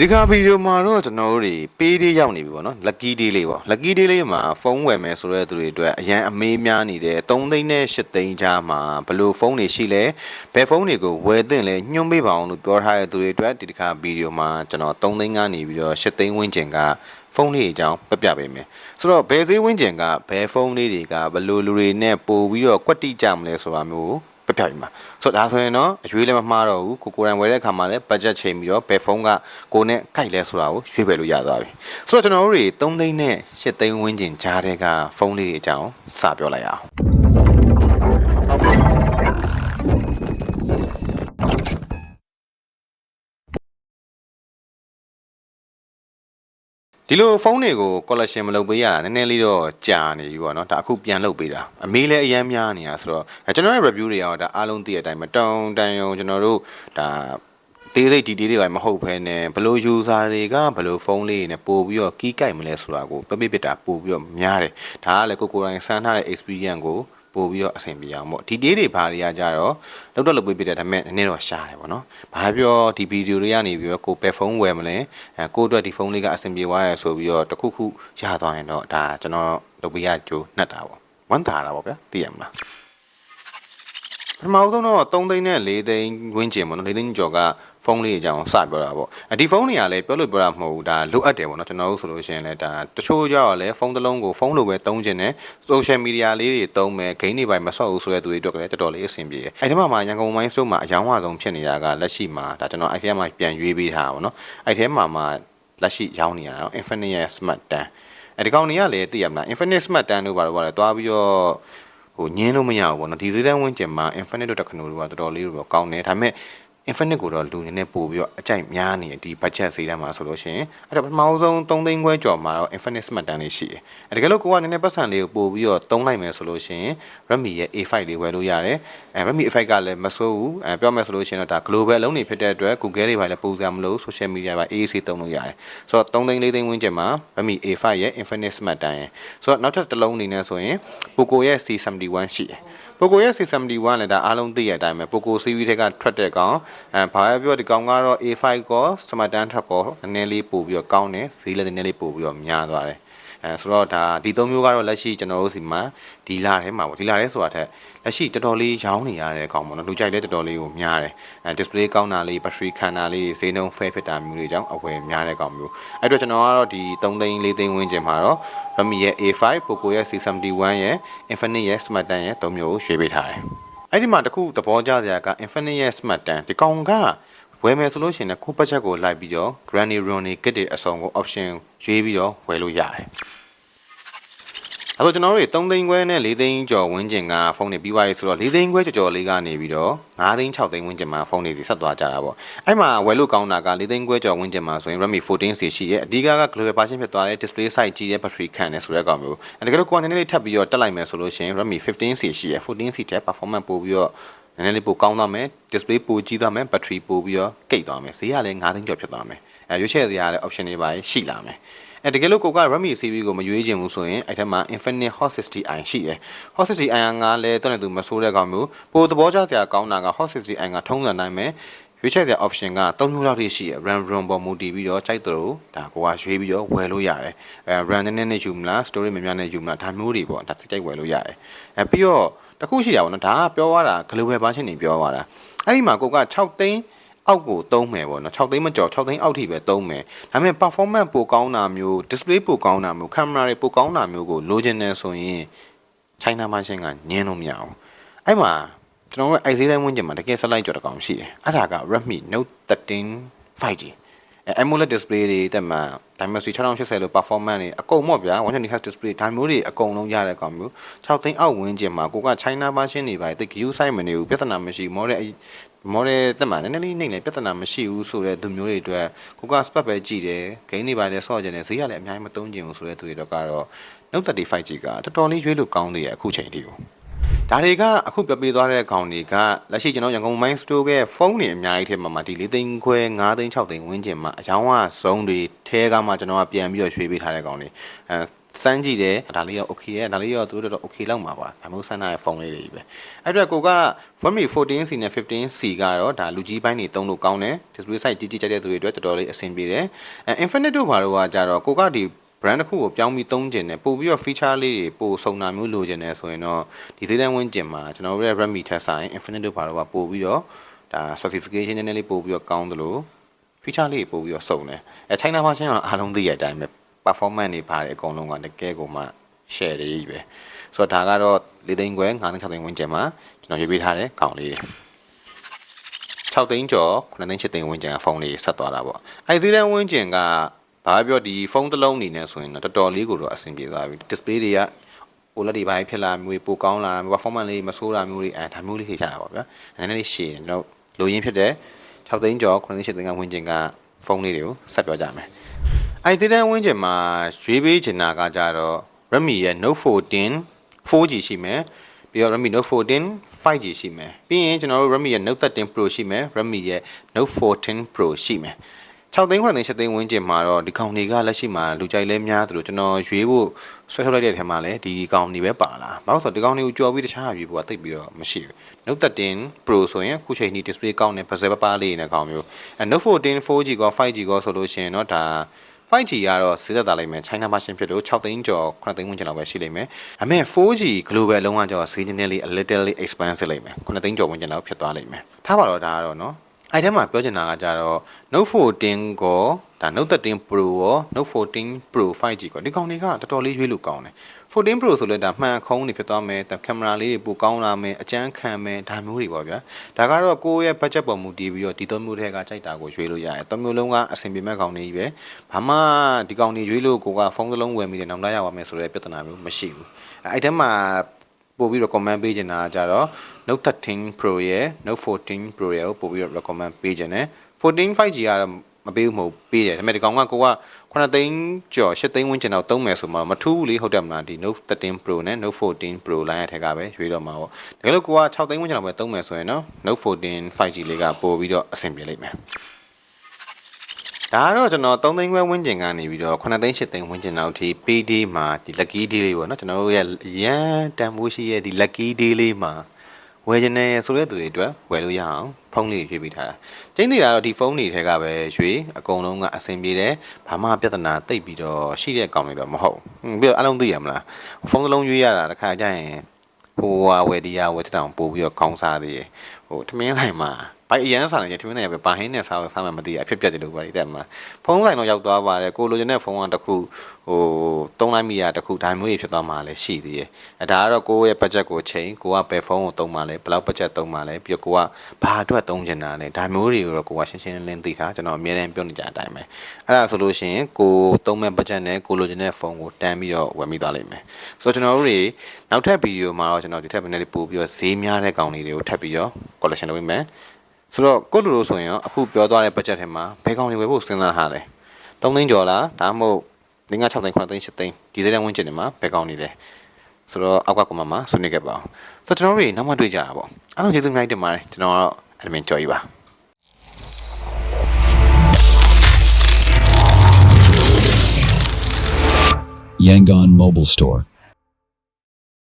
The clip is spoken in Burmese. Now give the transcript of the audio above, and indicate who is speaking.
Speaker 1: ဒီကဗီဒီယိုမှာတော့ကျွန်တော်တို့တွေပေးသေးရောက်နေပြီပေါ့နော် lucky day လေးပေါ့ lucky day လေးမှာဖုန်းဝယ်မယ်ဆိုတဲ့သူတွေအတွက်အရန်အမေးများနေတယ်3သိန်းနဲ့8သိန်းကြားမှာဘယ်လိုဖုန်းတွေရှိလဲဘယ်ဖုန်းတွေကိုဝယ်သင့်လဲညွှန်းပေးပါအောင်လို့ပြောထားတဲ့သူတွေအတွက်ဒီတစ်ခါဗီဒီယိုမှာကျွန်တော်3သိန်းကနေပြီးတော့8သိန်းဝန်းကျင်ကဖုန်းလေးအကြောင်းပြပြပေးမယ်ဆိုတော့ဘယ်ဈေးဝန်းကျင်ကဘယ်ဖုန်းလေးတွေကဘယ်လိုလူတွေနဲ့ပို့ပြီးတော့ကွက်တိကြမလဲဆိုတာမျိုးကို ပြပြပြီးမှာဆိုတော့ဒါဆိုရင်တော့အရွေးလည်းမမှားတော့ဘူးကိုကိုယ်တိုင်ဝယ်တဲ့အခါမှာလည်း budget ချိန်ပြီးတော့ဘယ်ဖုန်းကကိုနဲ့ကိုက်လဲဆိုတာကိုရွေးပယ်လို့ရသွားပြီဆိုတော့ကျွန်တော်တို့တွေ3သိန်းနဲ့8သိန်းဝန်းကျင်ကြားတဲ့ကဖုန်းလေးတွေအကြောင်းစပြောလိုက်ရအောင် ဒီလိုဖုန်းတွေကို collection မလုပ်ပေးရတာနည်းနည်းလေးတော့ကြာနေပြီပေါ့နော်ဒါအခုပြန်လုပ်ပေးတာအမေးလည်းအများများနေတာဆိုတော့အဲကျွန်တော်ရဲ့ review တွေရောဒါအားလုံးသိတဲ့အတိုင်းမတောင်းတန်ရုံကျွန်တော်တို့ဒါတေးစိတ်ဒီတေးတွေပါမဟုတ်ဘဲနဲ့ဘယ်လို user တွေကဘယ်လိုဖုန်းလေးတွေနဲ့ပို့ပြီးတော့ကီးကိုက်မလဲဆိုတာကိုပပိပစ်တာပို့ပြီးတော့များတယ်ဒါကလည်းကိုကိုယ်တိုင်စမ်းထားတဲ့ experience ကို ပို့ပြီးတော့အဆင်ပြေအောင်ပေါ့ဒီတေးတွေဘာတွေကကြတော့လောက်တော့လုပ်ပေးပြတယ်ဒါပေမဲ့နည်းနည်းတော့ရှားတယ်ပေါ့နော်ဘာပြောဒီဗီဒီယိုတွေကနေပြီးတော့ကိုပဲဖုန်းဝယ်မလဲအဲကိုအတွက်ဒီဖုန်းလေးကအဆင်ပြေသွားရဆိုပြီးတော့တခုခုရသွားရင်တော့ဒါကျွန်တော်လုပ်ပေးရကြိုးနှက်တာပေါ့ဝမ်းသာတာပေါ့ဗျာသိရမလားပထမဦးဆုံးတော့3သိန်းနဲ့4သိန်းဝန်းကျင်ပေါ့နော်4သိန်းကျော်က ဖုန်းလေးအကြောင်းစပြောတာပေါ့အဒီဖုန်းတွေကလည်းပြောလို့ပြောတာမဟုတ်ဘူးဒါလိုအပ်တယ်ပေါ့နော်ကျွန်တော်တို့ဆိုလို့ရှိရင်လည်းဒါတချို့ကြောက်လည်းဖုန်းတစ်လုံးကိုဖုန်းလိုပဲသုံးခြင်းနဲ့ social media လေးတွေသုံးမယ်ဂိမ်းတွေပိုင်းမဆော့ဘူးဆိုတဲ့သူတွေအတွက်လည်းတော်တော်လေးအဆင်ပြေတယ်အဲဒီမှာမှရန်ကုန်မိုင်းစုမှာအယောင်းဝဆုံးဖြစ်နေတာကလက်ရှိမှာဒါကျွန်တော်အဲ့ထဲမှာပြန်ရွေးပေးထားတာပေါ့နော်အဲ့ထဲမှာမှလက်ရှိရောင်းနေရတာနော် Infinite ရဲ့ Smart 10အဲဒီကောင်တွေကလည်းသိရမလား Infinite Smart 10တို့ဘာလို့ပါလဲတွားပြီးတော့ဟိုညင်းလို့မရဘူးပေါ့နော်ဒီဈေးတန်းဝန်းကျင်မှာ Infinite တို့တက်ခနိုတို့ကတော်တော်လေးတော့ကောင်းတယ်ဒါပေမဲ့ Infinite ကိုတော့လူနေနဲ့ပို့ပြီးတော့အကြိုက်များနေတယ်ဒီ budget ဈေးတန်းမှာဆိုလို့ရှိရင်အဲ့တော့ပထမဆုံး3သိန်းခွဲကျော်မှာတော့ Infinite Smart တန်းလေးရှိတယ်အဲ့တကယ်လို့ကိုကနည်းနည်းပတ်စံလေးကိုပို့ပြီးတော့သုံးလိုက်မယ်ဆိုလို့ရှိရင် Redmi ရဲ့ A5 လေးဝယ်လို့ရတယ်အဲ Redmi A5 ကလည်းမဆိုးဘူးအဲပြောမယ်ဆိုလို့ရှိရင်တော့ဒါ global အလုံးနေဖြစ်တဲ့အတွက် Google တွေပါလည်းပို့စရာမလို social media ပါ AAC သုံးလို့ရတယ်ဆိုတော့3သိန်း4သိန်းဝန်းကျင်မှာ Redmi A5 ရဲ့ Infinite Smart တန်းရဲ့ဆိုတော့နောက်ထပ်တစ်လုံးအနေနဲ့ဆိုရင် Poco ရဲ့ C71 ရှိတယ် Poco ရဲ့ C71 လည်းဒါအားလုံးသိရတဲ့အတိုင်းပဲ Poco CV ထက်ကထွက်တဲ့ကောင်အဲဘာပဲပြောဒီကောင်ကတော့ A5 ကော Smart 10ထက်ကောနည်းနည်းလေးပို့ပြီးတော့ကောင်းတယ်ဈေးလည်းနည်းနည်းလေးပို့ပြီးတော့များသွားတယ် အဲဆိုတော့ဒါဒီသုံးမျိုးကတော့လက်ရှိကျွန်တော်တို့စီမှာဒီလာထဲမှာပေါ့ဒီလာထဲဆိုတာထက်လက်ရှိတော်တော်လေးရောင်းနေရတဲ့အကောင်ပေါ့နော်လူကြိုက်လည်းတော်တော်လေးကိုများတယ်အဲ display ကောင်းတာလေး battery ခန္ဓာလေးဈေးနှုန်း fair ဖြစ်တာမျိုးတွေကြောင့်အဝယ်များတဲ့ကောင်မျိုးအဲ့တော့ကျွန်တော်ကတော့ဒီ3သိန်း4သိန်းဝန်းကျင်မှာတော့ Redmi ရဲ့ A5 Poco ရဲ့ C71 ရဲ့ Infinix ရဲ့ Smart 10ရဲ့သုံးမျိုးကိုရွေးပေးထားတယ်အဲ့ဒီမှာတခုသဘောကျစရာက Infinix ရဲ့ Smart 10ဒီကောင်က ဝယ်မယ်ဆိုလို့ရှိရင်လည်းကိုယ့် budget ကိုလိုက်ပြီးတော့ Granny Rony kit တွေအစုံကို option ရွေးပြီးတော့ဝယ်လို့ရတယ်အဲ့တော့ကျွန်တော်တို့3သိန်းခွဲနဲ့4သိန်းကျော်ဝန်းကျင်ကဖုန်းတွေပြီးသွားပြီဆိုတော့4သိန်းခွဲကျော်ကျော်လေးကနေပြီးတော့5သိန်း6သိန်းဝန်းကျင်မှာဖုန်းတွေဆက်သွားကြတာပေါ့အဲ့မှာဝယ်လို့ကောင်းတာက4သိန်းခွဲကျော်ဝန်းကျင်မှာဆိုရင် Redmi 14 series ရှိရဲ့အဓိကက global version ဖြစ်သွားတဲ့ display size ကြီးရဲ့ battery ခံတယ်ဆိုတဲ့ကောင်မျိုးအဲ့ဒါကလို့ quantity လေးထပ်ပြီးတော့တက်လိုက်မယ်ဆိုလို့ရှိရင် Redmi 15 series ရှိရဲ့ 14 series တဲ့ performance ပို့ပြီးတော့ နည်းနည်းလေးပိုကောင်းသွားမယ် display ပိုကြီးသွားမယ် battery ပိုပြီးတော့ကိတ်သွားမယ်ဈေးကလည်း9သိန်းကျော်ဖြစ်သွားမယ်အဲရွေးချယ်စရာလည်း option တွေပါရှိလာမယ်အဲတကယ်လို့ကိုက Redmi series ကိုမရွေးချင်ဘူးဆိုရင်အဲ့ထက်မှာ Infinix Hot 60i ရှိတယ် Hot 60i ကလည်းတော့လည်းသူမဆိုးတဲ့ကောင်မျိုးပိုသဘောကျစရာကောင်းတာက Hot 60i ကထုံးစံတိုင်းပဲရွေးချယ်တဲ့ option က3မျိုးလောက်ထိရှိရယ် RAM ROM ပေါ်မူတည်ပြီးတော့ကြိုက်သလိုဒါကိုကရွေးပြီးတော့ဝယ်လို့ရတယ်အဲ RAM နည်းနည်းနဲ့ယူမလား storage များများနဲ့ယူမလားဒါမျိုးတွေပေါ့ဒါစိတ်ကြိုက်ဝယ်လို့ရတယ်အဲပြီးတော့ တခုရှိတာပေါ့နော်ဒါကပြောရတာ global version နေပြောရတာအဲ့ဒီမှာကိုက6သိန်းအောက်ကိုသုံးမယ်ပေါ့နော်6သိန်းမကျော်6သိန်းအောက်ထိပဲသုံးမယ်ဒါပေမဲ့ performance ပိုကောင်းတာမျိုး display ပိုကောင်းတာမျိုး camera တွေပိုကောင်းတာမျိုးကိုလိုချင်တယ်ဆိုရင် China version ကညင်းလို့မရအောင်အဲ့မှာကျွန်တော်တို့အိုက်ဈေးတိုင်းဝန်းကျင်မှာတကယ်ဆက်လိုက်ကြော်တကောင်ရှိတယ်အဲ့ဒါက Redmi Note 13 5G အဲ AMOLED display တွေတက်မှာ Dimensity 6080လို့ performance တွေအကုန်မော့ဗျာ120 Hz display ဒါမျိုးတွေအကုန်လုံးရတဲ့ကောင်မျိုး6သိန်းအောက်ဝန်းကျင်မှာကိုက China version တွေပါတိတ် view size မနေဘူးပြဿနာမရှိဘူး model မော်ဒယ်တက်မှာနည်းနည်းလေးနှိမ့်နေပြဿနာမရှိဘူးဆိုတဲ့သူမျိုးတွေအတွက်ကိုက spec ပဲကြည့်တယ်ဂိမ်းတွေပါလဲဆော့ကြတယ်ဈေးကလည်းအများကြီးမသုံးကျင်ဘူးဆိုတဲ့သူတွေတော့ကတော့ Note 35 G ကတော်တော်လေးရွေးလို့ကောင်းသေးရဲ့အခုချိန်ထိကို ဒါတွေကအခုပြပေးသွားတဲ့ကောင်တွေကလက်ရှိကျွန်တော်ရန်ကုန် Mind Store ကဖုန်းတွေအများကြီးထဲမှာမှဒီ4သိန်းခွဲ5သိန်း6သိန်းဝန်းကျင်မှာအယောင်းကဇုံတွေထဲကမှကျွန်တော်ကပြန်ပြီးတော့ရွှေ့ပေးထားတဲ့ကောင်တွေအဲစမ်းကြည့်တယ်ဒါလေးရော okay ရဲ့ဒါလေးရောသူတို့တော့ okay လောက်မှာပါဒါမျိုးစမ်းထားတဲ့ဖုန်းလေးတွေပဲအဲ့အတွက်ကိုက Redmi 14C နဲ့ 15C ကတော့ဒါလူကြီးပိုင်းတွေတုံးလို့ကောင်းတယ် display size ကြီးကြီးကြက်တဲ့သူတွေအတွက်တော်တော်လေးအဆင်ပြေတယ်အဲ Infinite တို့ဘာလို့ကကြတော့ကိုကဒီ brand တစ်ခုကိုပြောင်းပြီးသုံးကျင်တယ်ပို့ပြီးတော့ feature လေးတွေပို့စုံတာမျိုးလိုချင်တယ်ဆိုရင်တော့ဒီသေးတန်းဝင်းကျင်မှာကျွန်တော်တို့ရဲ့ Redmi ထက်ဆိုင် Infinite တို့ဘာလို့ကပို့ပြီးတော့ဒါ specification နည်းနည်းလေးပို့ပြီးတော့ကောင်းသလို feature လေးပို့ပြီးတော့စုံတယ်အဲ China version ကအားလုံးသိရတဲ့အတိုင်းပဲ performance တွေပါတယ်အကုန်လုံးကတကယ်ကိုမှ share တွေကြီးပဲဆိုတော့ဒါကတော့၄သိန်းခွဲ9သိန်း6သိန်းဝန်းကျင်မှာကျွန်တော်ရွေးပေးထားတဲ့ခေါင်းလေးတွေ6သိန်းကျော်9သိန်း7သိန်းဝန်းကျင်ကဖုန်းလေးဆက်သွားတာပေါ့အဲဒီသေးတဲ့ဝန်းကျင်က ဘာပြောဒီဖုန်းတစ်လုံးအနေနဲ့ဆိုရင်တော့တော်တော်လေးကိုတော့အဆင်ပြေသွားပြီ display တွေက OLED တွေဘာဖြစ်လာမျိုးပိုကောင်းလာမျိုး performance လေးမဆိုးတာမျိုးတွေအဲဒါမျိုးလေးထိချတာပေါ့ဗျာနည်းနည်းလေးရှည်တယ်ကျွန်တော်လိုရင်းဖြစ်တဲ့6သိန်းကျော်9သိန်း7သိန်းကဝန်းကျင်ကဖုန်းလေးတွေကိုဆက်ပြောကြမယ်အဲ့ဒီတဲ့ဝင်းကျင်မှာရွေးပေးချင်တာကကြတော့ Redmi ရဲ့ Note 14 4G ရှိမယ်ပြီးတော့ Redmi Note 14 5G ရှိမယ်ပြီးရင်ကျွန်တော်တို့ Redmi ရဲ့ Note 13 Pro ရှိမယ် Redmi ရဲ့ Note 14 Pro ရှိမယ် 6သိန်းခွန်းသိန်း7သိန်းဝန်းကျင်မှာတော့ဒီကောင်တွေကလက်ရှိမှာလူကြိုက်လဲများသလိုကျွန်တော်ရွေးဖို့ဆွဲထုတ်လိုက်တဲ့ထဲမှာလည်းဒီကောင်တွေပဲပါလာဘာလို့ဆိုတော့ဒီကောင်တွေကိုကြော်ပြီးတခြားရွေးဖို့ကတိတ်ပြီးတော့မရှိဘူး Note 13 Pro ဆိုရင်အခုချိန်ဒီ display ကောင်းတယ် bezel ပပလေးနဲ့ကောင်မျိုးအဲ Note 14 4G ကော 5G ကောဆိုလို့ရှိရင်တော့ဒါ 5G ကတော့ဈေးသက်သာလိမ့်မယ် China version ဖြစ်လို့6သိန်းကျော်9သိန်းဝန်းကျင်လောက်ပဲရှိလိမ့်မယ်။ဒါပေမဲ့ 4G global လုံးဝကျော်ဈေးနည်းနည်းလေး a little expensive လိမ့်မယ်9သိန်းကျော်ဝန်းကျင်လောက်ဖြစ်သွားလိမ့်မယ်။ထားပါတော့ဒါကတော့နော်။ အဲ့ထဲမှာပြောချင်တာကကြတော့ Note 14ကိုဒါ Note 13 Pro ရော Note 14 Pro 5G ကိုဒီကောင်တွေကတော်တော်လေးရွေးလို့ကောင်းတယ်။14 Pro ဆိုလဲဒါမှန်ခုံးနေဖြစ်သွားမယ်။ဒါကင်မရာလေးတွေပိုကောင်းလာမယ်။အကျန်းခံမယ်ဒါမျိုးတွေပေါ့ဗျာ။ဒါကတော့ကိုယ့်ရဲ့ budget ပေါ်မူတည်ပြီးတော့ဒီသုံးမျိုးထဲကကြိုက်တာကိုရွေးလို့ရတယ်။သုံးမျိုးလုံးကအဆင်ပြေမဲ့ကောင်တွေကြီးပဲ။ဘာမှဒီကောင်တွေရွေးလို့ကိုကဖုန်းတစ်လုံးဝယ်မိတယ်နောက်လာရပါမယ်ဆိုတဲ့ပြဿနာမျိုးမရှိဘူး။အဲ့ထဲမှာ ပို့ပြီး recommend ပေးချင်တာကကြတော့ Note 13 Pro ရဲ့ Note 14 Pro ရဲ့ကိုပို့ပြီး recommend ပေးချင်တယ်14 5G ကတော့မပေးဘူးမဟုတ်ပေးတယ်ဒါပေမဲ့ဒီကောင်ကကိုက9သိန်းကျော်10သိန်းဝန်းကျင်တော့သုံးမယ်ဆိုမှမထူးဘူးလေဟုတ်တယ်မလားဒီ Note 13 Pro နဲ့ Note 14 Pro လိုင်းရထက်ကပဲရွေးတော့မှာပေါ့တကယ်လို့ကိုက6သိန်းဝန်းကျင်တော့ပဲသုံးမယ်ဆိုရင်နော် Note 14 5G လေးကပို့ပြီးတော့အဆင်ပြေလိမ့်မယ် ဒါကတော့ကျွန်တော်3သိန်းခွဲဝန်းကျင်ကနေပြီးတော့9သိန်း10သိန်းဝန်းကျင်လောက်ထိ PD မှာဒီ lucky day လေးပေါ့နော်ကျွန်တော်တို့ရဲ့ရန်တန်ဖိုးရှိရဲ့ဒီ lucky day လေးမှာဝယ်ချင်တယ်ဆိုတဲ့သူတွေအတွက်ဝယ်လို့ရအောင်ဖုန်းလေးရွေးပေးထားတာကျင်းနေတာတော့ဒီဖုန်းတွေထဲကပဲရွေးအကုန်လုံးကအဆင်ပြေတယ်ဘာမှပြဿနာတိတ်ပြီးတော့ရှိတဲ့အကောင်တွေတော့မဟုတ်ဘူးပြီးတော့အလုံးသိရမလားဖုန်းတစ်လုံးရွေးရတာတစ်ခါကျရင် ဟိုဟာဝယ်ဒီယာဝယ်တစ်တောင်ပို့ပြီးတော့ကောင်းစားသေးတယ်ဟိုထမင်းဆိုင်မှာဘိုက်အရန်စားနေတယ်ထမင်းဆိုင်ပဲဘာဟင်းနဲ့စားစားမှမသိရအဖြစ်ပြက်တယ်လို့ပါလိမ့်တယ်မှာဖုန်းဆိုင်တော့ရောက်သွားပါတယ်ကိုလိုချင်တဲ့ဖုန်းကတစ်ခုဟို တုံးလိုက်မိရတစ်ခုဒါမျိုးကြီးဖြစ်သွားမှလည်းရှိသေးတယ်အဲဒါကတော့ကိုယ့်ရဲ့ budget ကိုချိန်ကိုကဘယ်ဖုန်းကိုသုံးမှလဲဘယ်လောက် budget သုံးမှလဲပြီးတော့ကိုကဘာအတွက်သုံးချင်တာလဲဒါမျိုးတွေကိုတော့ကိုကရှင်းရှင်းလင်းလင်းသိထားကျွန်တော်အမြဲတမ်းပြောနေကြတဲ့အတိုင်းပဲအဲ့ဒါဆိုလို့ရှိရင်ကိုသုံးမဲ့ budget နဲ့ကိုလိုချင်တဲ့ဖုန်းကိုတန်းပြီးတော့ဝယ်မိသွားလိမ့်မယ်ဆိုတော့ကျွန်တော်တို့တွေနောက်ထပ်ဗီဒီယိုမှာတော့ကျွန်တော်ဒီထက်ပဲနည်းလေးပို့ပြီးတော့ဈေးများတဲ့ကောင်လေးတွေကိုထပ်ပြီးတော့ collection လုပ်ပေးမယ်ဆိုတော့ကိုလိုလိုဆိုရင်ရောအခုပြောသွားတဲ့ budget ထဲမှာဘယ်ကောင်တွေဝယ်ဖို့စဉ်းစားထားလဲ3သိန်းကျော်လားဒါမှမဟုတ် 5 6သိန်း9သိန်း10သိန်းဒီသေးတဲ့ဝန်းကျင်တွေမှာဘယ်ကောင်တွေလဲဆိုတော့အောက်ကကွန်မန့်မှာဆွေးနွေးခဲ့ပါအောင်ဆိုတော့ကျွန်တော်တို့တွေနောက်မှတွေ့ကြတာပေါ့အားလုံးကျေးဇူးအများကြီးတင်ပါတယ်ကျွန်တော်ကတော့ admin ကြော်ကြီးပါ
Speaker 2: Yangon Mobile Store.